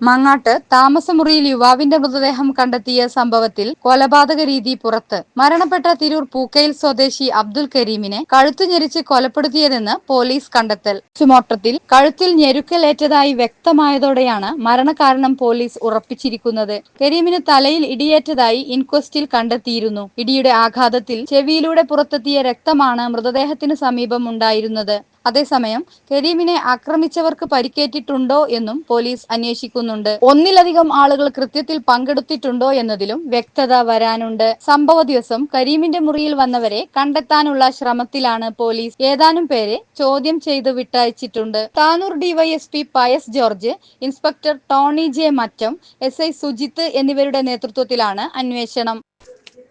Mangattu താമസമുറിയിൽ യുവാവിന്റെ മൃതദേഹം കണ്ടെത്തിയ സംഭവത്തിൽ കൊലപാതക രീതി പുറത്ത്. മരണപ്പെട്ട തിരൂർ പൂക്കയിൽ സ്വദേശി അബ്ദുൽ കരീമിനെ കഴുത്തു ഞെരിച്ച് കൊലപ്പെടുത്തിയതെന്ന് പോലീസ് കണ്ടെത്തൽ. ചുമോട്ടത്തിൽ കഴുത്തിൽ ഞെരുക്കലേറ്റതായി വ്യക്തമായതോടെയാണ് മരണകാരണം പോലീസ് ഉറപ്പിച്ചിരിക്കുന്നത്. കരീമിന് തലയിൽ ഇടിയേറ്റതായി ഇൻക്വസ്റ്റിൽ കണ്ടെത്തിയിരുന്നു. ഇടിയുടെ ആഘാതത്തിൽ ചെവിയിലൂടെ പുറത്തെത്തിയ രക്തമാണ് മൃതദേഹത്തിന് സമീപം ഉണ്ടായിരുന്നത്. അതേസമയം കരീമിനെ ആക്രമിച്ചവർക്ക് പരിക്കേറ്റിട്ടുണ്ടോ എന്നും പോലീസ് അന്വേഷിക്കുന്നുണ്ട്. ഒന്നിലധികം ആളുകൾ കൃത്യത്തിൽ പങ്കെടുത്തിട്ടുണ്ടോ എന്നതിലും വ്യക്തത വരാനുണ്ട്. സംഭവ ദിവസം കരീമിന്റെ മുറിയിൽ വന്നവരെ കണ്ടെത്താനുള്ള ശ്രമത്തിലാണ് പോലീസ് ഏതാനും പേരെ ചോദ്യം ചെയ്ത് വിട്ടയച്ചിട്ടുണ്ട്. Tanur DYSP Pius George inspector Tony J Mattam S I Sujith എന്നിവരുടെ നേതൃത്വത്തിലാണ് അന്വേഷണം.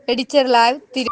എഡിറ്റർ ലൈവ് തിരു